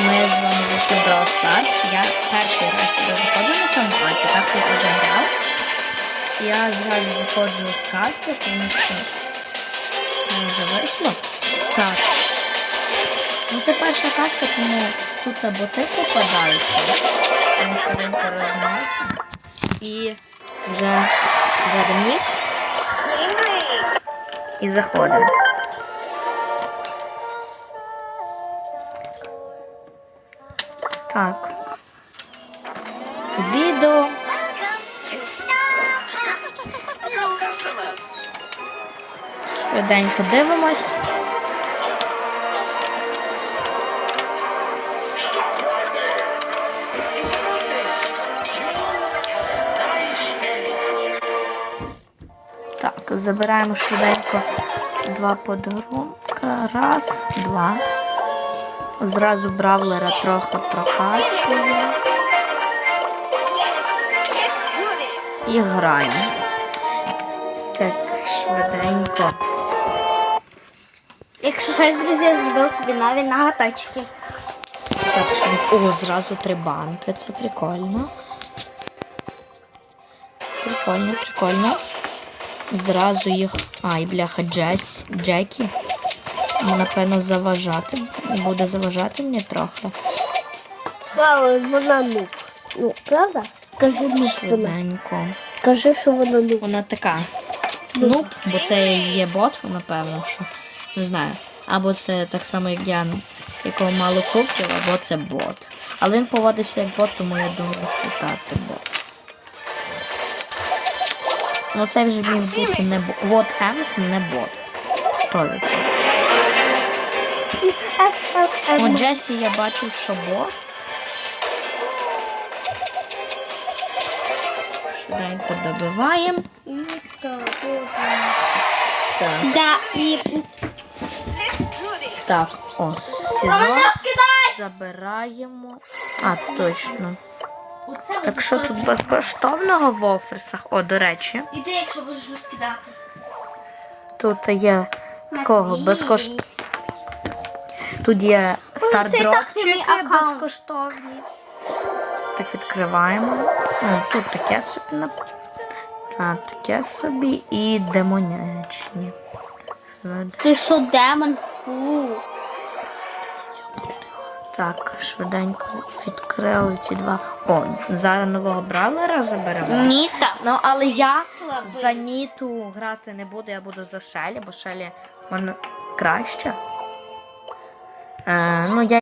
ми з вами зайшли в Brawl. Я перший раз сюди заходжу на цьому аці, так я вже грав. Я зразу заходжу з катки, тому що не зависло. Так. Ну це перша катка, тому тут боти попадаються. Тому що ринку розносимо. І вже вернік. І заходимо. Так. Відео. Швиденько дивимось. Так, забираємо швиденько два подарунка. Раз, два. Зразу бравлера трохи прокачуємо. І граємо. Так, швиденько. Якщо щось, друзі, я зробила собі нові наготочки. Так, О, зразу три банки. Це прикольно. Прикольно, прикольно. Зразу їх. Ай, бляха, Джес, Джекі. Напевно, заважати. Буде заважати мені трохи. Мама, вона нук. Ну, правда? Скажи нук вона. Швиденько. Скажи, що вона нук. Вона така. Ну, бо це є бот, напевно, що. Не знаю. Або це так само, як я, якого мало купив, або це бот. Але він поводився як бот, тому я думаю, що так, це бот. Ну це вже міг бути не бот. Вот Емс не бот. 100%. У Джесі я бачив, що бот. Швиденько добиваємо. Так. Да, і... Так, о, сезон забираємо. А, точно. Так що тут безкоштовного в оферсах? О, до речі, Іди, якщо будеш розкидати. тут є такого безкоштовного. Тут є стардропчики безкоштовні. Так відкриваємо. О, тут таке собі. Так, таке собі і демонячні. Ти що, демон? Фу. Так, швиденько відкрили ці два. О, зараз нового бравлера заберемо. Ніта. Ну, але я за Ніту грати не буду, я буду за Шелі, бо Шелі вона краще. Е, ну, я